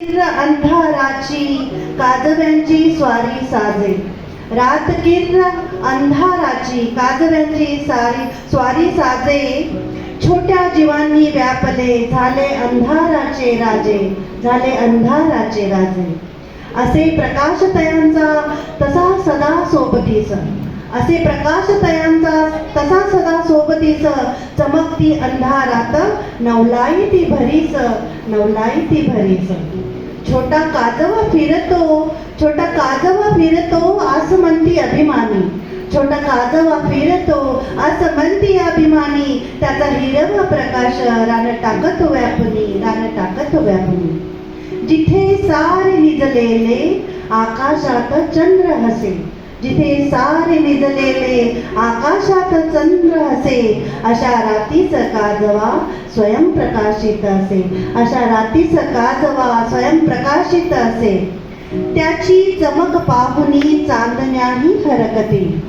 किर्र अंधाराची काजव्यांची स्वारी साजे. रात किर्र अंधाराची काजव्यांची सारी स्वारी साजे. छोट्या जीवांनी व्यापले झाले अंधाराचे राजे झाले अंधाराचे राजे. असे प्रकाश तयांचा तसा सदा सोबतीस असे प्रकाश तयांचा तसा सदा सोबतीस चमकती अंधारात नवलाई ती भरीस नवलाई ती भरीस छोटा काजवा फिरतो छोटा काजवा फिरतो आस म्हणती अभिमानी. छोटा काजवा फिरतो आस म्हणती अभिमानी. त्याचा हिरवा प्रकाश रान टाकत व्यापनी रान टाकत व्यापनी. जिथे सारे निजलेले आकाशात चंद्र हसे. जिथे सारे निजलेले आकाशात चंद्र असे अशा रातीच काजवा स्वयंप्रकाशित असे. अशा रातीच काजवा स्वयंप्रकाशित असे. त्याची चमक पाहुनी चांदण्याही हरकते.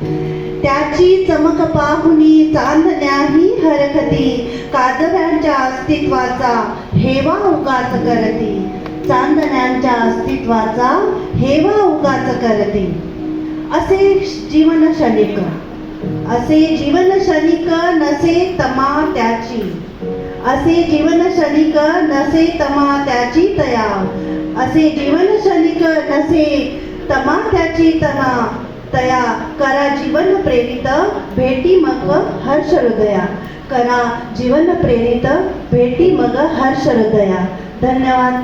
त्याची चमक पाहुनी चांदण्याही हरकती. काजव्यांच्या अस्तित्वाचा हेवा उगाच करती. चांदण्यांच्या अस्तित्वाचा हेवा उगाच करते. असे जीवन क्षणिक. असे जीवन क्षणिक नसे तमा त्याची. असे जीवन क्षणिक नसे तमा त्याची तया. असे जीवन क्षणिक नसे तमा त्याची तमा तया. करा जीवन प्रेरित भेटी मग हर्ष हृदया. करा जीवन प्रेरित भेटी मग हर्ष हृदया. धन्यवाद.